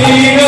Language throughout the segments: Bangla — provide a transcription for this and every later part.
সবাই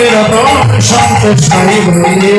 পাবে রতন সত্য সাই বলে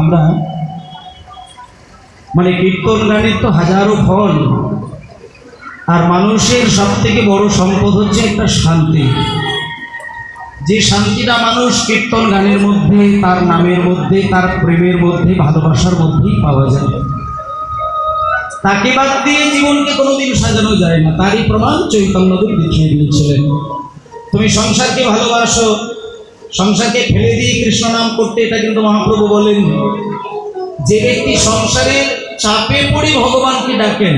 আমরা মানে কীর্তন গানের তো হাজারো ফল, আর মানুষের সব থেকে বড় সম্পদ হচ্ছে একটা শান্তি। যে শান্তিটা মানুষ কীর্তন গানের মধ্যে, তার নামের মধ্যে, তার প্রেমের মধ্যে, ভালোবাসার মধ্যেই পাওয়া যায়। তাকে বাদ দিয়ে জীবনকে কোনোদিন সাজানো যায় না। তারই প্রমাণ চৈতন্যদেব দেখিয়ে দিয়েছিলেন। তুমি সংসারকে ভালোবাসো, সংসারকে ফেলে দিয়ে কৃষ্ণ নাম করতে এটা কিন্তু মহাপ্রভু বলেন। যে ব্যক্তি সংসারের চাপে পড়ে ভগবানকে ডাকেন,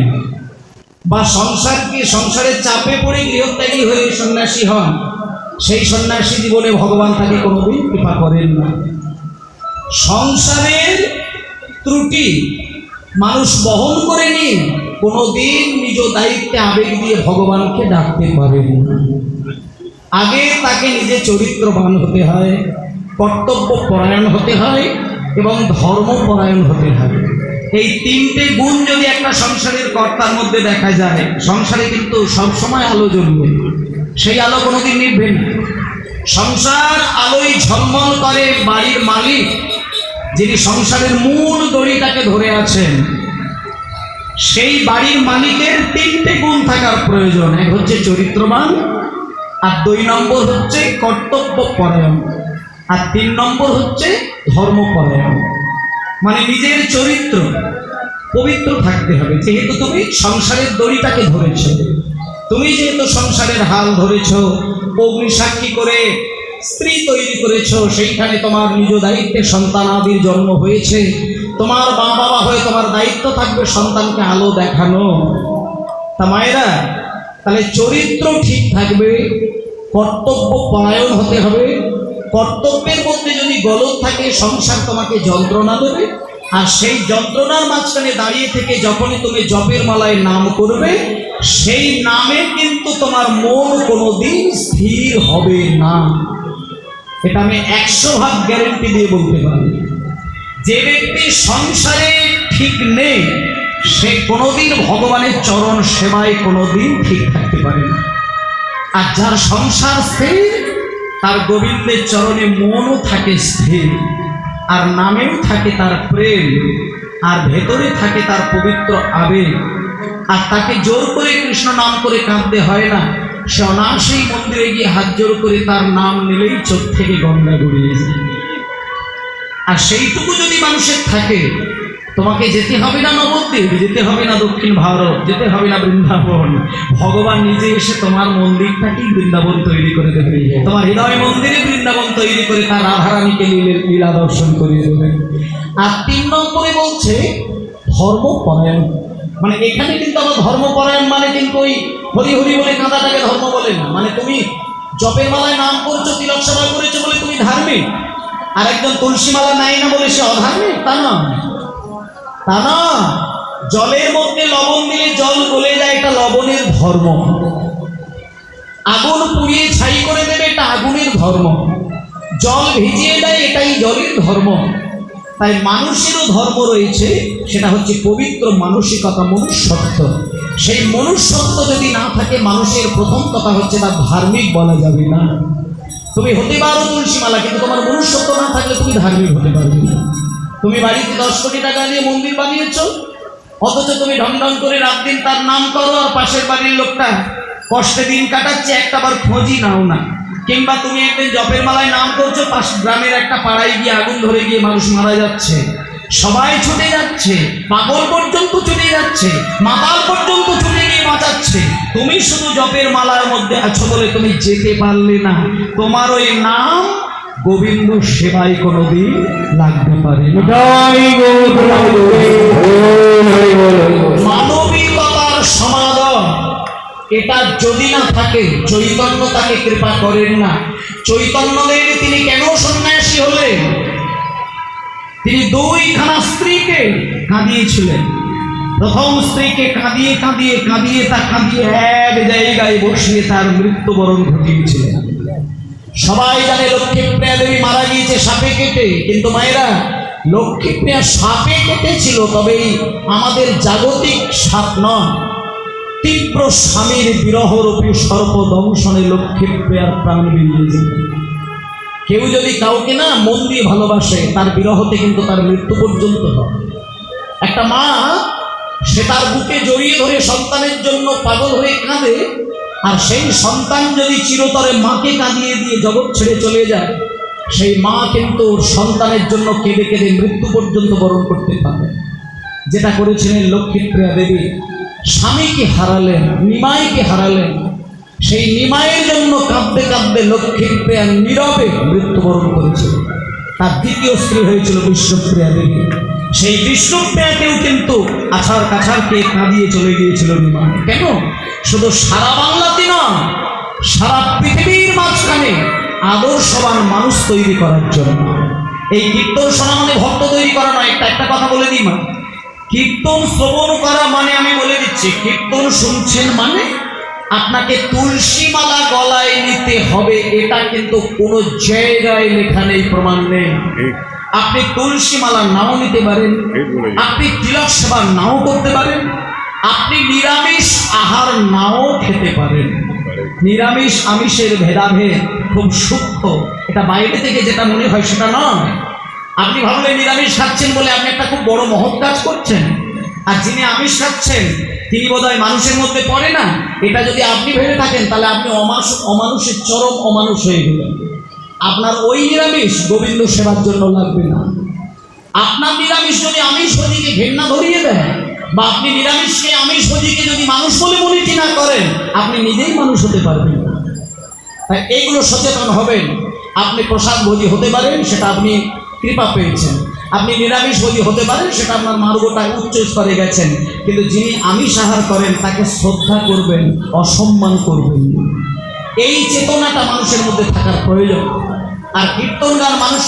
বা সংসারকে, সংসারের চাপে পড়ে গৃহত্যাগী হয়ে সন্ন্যাসী হন সেই সন্ন্যাসী জীবনে ভগবান তাকে কোনোদিন কৃপা করেন না। সংসারের ত্রুটি মানুষ বহন করে নিয়ে কোনোদিন নিজ দায়িত্বে আবেগ দিয়ে ভগবানকে ডাকতে পারেন আগে তাকে নিজে চরিত্রবান হতে হয়, কর্তব্য পরায়ণ হতে হয় এবং ধর্মপরায়ণ হতে হয়। এই তিনটে গুণ যদি একটা সংসারের কর্তার মধ্যে দেখা যায়, সংসারে কিন্তু সবসময় আলো জ্বলবে সেই আলো কোনোদিন নিভবে না। সংসার আলোয় ঝলমল করে বাড়ির মালিক, যিনি সংসারের মূল দড়িটাকে ধরে আছেন। সেই বাড়ির মালিকের তিনটে গুণ থাকার প্রয়োজন। এক হচ্ছে চরিত্রবান, আর দুই নম্বর হচ্ছে কর্তব্য পরায়ণ, আর তিন নম্বর হচ্ছে ধর্মপরায়ণ মানে নিজের চরিত্র পবিত্র থাকতে হবে, যেহেতু তুমি সংসারের দড়িটাকে ধরেছ। তুমি যেহেতু সংসারের হাল ধরেছ, অগ্নি সাক্ষী করে স্ত্রী তৈরি করেছ, সেইখানে তোমার নিজ দায়িত্বে সন্তান আদির জন্ম হয়েছে। তোমার মা বাবা হয়ে তোমার দায়িত্ব থাকবে সন্তানকে আলো দেখানো। তা মায়েরা, তাহলে চরিত্র ঠিক থাকবে, কর্তব্য পরায়ণ হতে হবে। কর্তব্যের মধ্যে যদি গলত থাকে, সংসার তোমাকে যন্ত্রণা দেবে। আর সেই যন্ত্রণার মাঝখানে দাঁড়িয়ে থেকে যখনই তুমি জপের মালায় নাম করবে সেই নামে কিন্তু তোমার মন কোনোদিন স্থির হবে না। এটা আমি একশো ভাগ গ্যারেন্টি দিয়ে বলতে পারি। যে ব্যক্তি সংসারে ঠিক নেই, সে কোনোদিন ভগবানের চরণ সেবায় কোনোদিন ঠিক থাকতে পারে না। আর যার সংসার স্থির, তার গোবিন্দের চরণে মনও থাকে স্থির, আর নামেও থাকে তার প্রেম, আর ভেতরে থাকে তার পবিত্র আবেগ। আর তাকে জোর করে কৃষ্ণ নাম করে কাঁদতে হয় না। সে অনায়াসেই মন্দিরে গিয়ে হাত জোর করে তার নাম নিলেই চোখ থেকে গঙ্গা গড়িয়ে আর সেইটুকু যদি মানুষের থাকে, তোমাকে যেতে হবে না নবদ্বীপ, যেতে হবে না দক্ষিণ ভারত, যেতে হবে না বৃন্দাবন। ভগবান নিজে এসে তোমার মন্দিরটাকেই বৃন্দাবন তৈরি করে দেবে। তোমার হৃদয় মন্দিরে বৃন্দাবন তৈরি করে তার রাধারানীকে লীলা দর্শন করিয়ে দেবে। আর তিন নম্বরে বলছে ধর্মপরায়ণ মানে এখানে কিন্তু আমার ধর্মপরায়ণ মানে কিন্তু ওই হরি হরি বলে কাঁদাটাকে ধর্ম বলে না। মানে তুমি জপের মালায় নাম করছ, তিলক সভা করেছ বলে তুমি ধার্মিক। আর একজন তুলসী মালা নেয় না বলে সে অধার্মিক? তা না। তা না। জলের মধ্যে লবণ দিলে জল গলে যায়, এটা লবণের ধর্ম। আগুন পুড়িয়ে ছাই করে দেবে, এটা আগুনের ধর্ম। জল ভিজিয়ে দেয়, এটাই জলের ধর্ম। তাই মানুষেরও ধর্ম রয়েছে, সেটা হচ্ছে পবিত্র মানসিকতা, মনুষ্যত্ব। সেই মনুষ্যত্ব যদি না থাকে, মানুষের প্রথম কথা হচ্ছে তা ধার্মিক বলা যাবে না। তুমি হতে পারো তুলসীমালা, কিন্তু তোমার মনুষ্যত্ব না থাকলে তুমি ধার্মিক হতে পারবে না। তুমি বাড়িতে দশ কোটি টাকা দিয়ে মন্দির বানিয়েছ, অথচ তুমি ঢং ঢং করে রাত দিন তার নাম করো আর পাশের বাড়ির লোকটা কষ্টে দিন কাটাচ্ছে একটা বার খোঁজই নাও না। কিংবা তুমি একদিন জপের মালায় নাম করছ পাশ গ্রামের একটা পাড়ায় গিয়ে আগুন ধরে গিয়ে মানুষ মারা যাচ্ছে। সবাই ছুটে যাচ্ছে পাগল পর্যন্ত ছুটে যাচ্ছে মাতাল পর্যন্ত ছুটে গিয়ে বাঁচাচ্ছে। তুমি শুধু জপের মালার মধ্যে আছো বলে তুমি যেতে পারলে না। তোমার ওই নাম গোবিন্দ সেবায় কোনোদিন লাগতে পারে না। এটা যদি না থাকে, চৈতন্য তাকে কৃপা করেন না। চৈতন্য দেব তিনি কেন সন্ন্যাসী হলেন? তিনি দুইখানা স্ত্রীকে কাঁদিয়েছিলেন। প্রথম স্ত্রীকে কাঁদিয়ে কাঁদিয়ে কাঁদিয়ে তা কাঁদিয়ে এক জায়গায় বসিয়ে তার মৃত্যুবরণ ঘটিয়েছিলেন। সবাই জানে লক্ষ্মীপ্রিয়া দেবী মারা গিয়েছে সাপে কেটে, কিন্তু মায়েরা লক্ষ্মীপ্রিয়া সাপে কেটেছিল তবে এই আমাদের জাগতিক সাপ নয়। তীব্র স্বামীর বিরহরূপী সর্পদংশনে লক্ষ্মীপ্রিয়ার প্রাণ বেরিয়ে কেউ যদি কাউকে না মন দিয়ে ভালোবাসে, তার বিরহতে কিন্তু তার মৃত্যু পর্যন্ত হয়। একটা মা, সে তার বুকে জড়িয়ে ধরে সন্তানের জন্য পাগল হয়ে কাঁদে, আর সেই সন্তান যদি চিরতরে মাকে কাঁদিয়ে দিয়ে জগৎ ছেড়ে চলে যায়, সেই মা কিন্তু সন্তানের জন্য কেঁদে কেঁদে মৃত্যু পর্যন্ত বরণ করতে পারে। যেটা করেছিলেন লক্ষ্মীপ্রিয়া দেবী। স্বামীকে হারালেন, নিমাইকে হারালেন। সেই নিমাইয়ের জন্য কাঁদতে কাঁদতে লক্ষ্মীপ্রিয়া নীরবে মৃত্যুবরণ করেছিল। তার দ্বিতীয় স্ত্রী হয়েছিল বিষ্ণুপ্রিয়া দেবী। সেই বিষ্ণুপ্রিয়াকেও কিন্তু আছাড় কাছাড়কে কাঁদিয়ে চলে গিয়েছিল নিমাই। কেন? শুধু সারা বাংলাতে নয়, সারা পৃথিবীর মাঝখানে আদর্শবান মানুষ তৈরি করার জন্য। এই কীর্তন শোনা মানে ভক্ত তৈরি করা নয়, একটা একটা কথা বলে দিই মা। কীর্তন শ্রবণ করা মানে আমি বলে দিচ্ছি কীর্তন শুনছেন মানে আপনাকে তুলসী মালা গলায় নিতে হবে এটা কিন্তু কোনো জায়গায় লেখা নেই প্রমাণ নেই। আপনি তুলসী মালা নাও নিতে পারেন আপনি তিলক সেবা নাও করতে পারেন আপনি নিরামিষ আহার নাও খেতে পারেন। নিরামিষ আমিষের ভেদাভেদ খুব সূক্ষ্ম এটা বাইরে থেকে যেটা মনে হয় সেটা নয়। আপনি ভাবলেন নিরামিষ খাচ্ছেন বলে আপনি একটা খুব বড় মহৎ কাজ করছেন। আর যিনি আমিষ খাচ্ছেন, তিনি বোধহয় মানুষের মধ্যে পড়ে না। এটা যদি আপনি ভেবে থাকেন, তাহলে আপনি অমানুষ, অমানুষের চরম অমানুষ হয়ে গেলেন। আপনার ওই নিরামিষ গোবিন্দ সেবার জন্য লাগবে না। আপনার নিরামিষ যদি আমিষ হদিকে ঘেন্না ধরিয়ে দেয়, বা আপনি নিরামিষকে আমিষ হদিকে যদি মানুষ বলে মনে না করেন, আপনি নিজেই মানুষ হতে পারবেন না। তাই এইগুলো সচেতন হবেন। আপনি প্রসাদ ভোজি হতে পারেন, সেটা আপনি কৃপা পেয়েছেন। আপনি নিরামিষ বলি হতে পারেন, সেটা আপনার মার্গটায় উচ্চ স্তরে গেছেন। কিন্তু যিনি আমিষ আহার করেন, তাকে শ্রদ্ধা করবেন, অসম্মান করবেন এই চেতনাটা মানুষের মধ্যে থাকার প্রয়োজন। আর কীর্তন গান মানুষ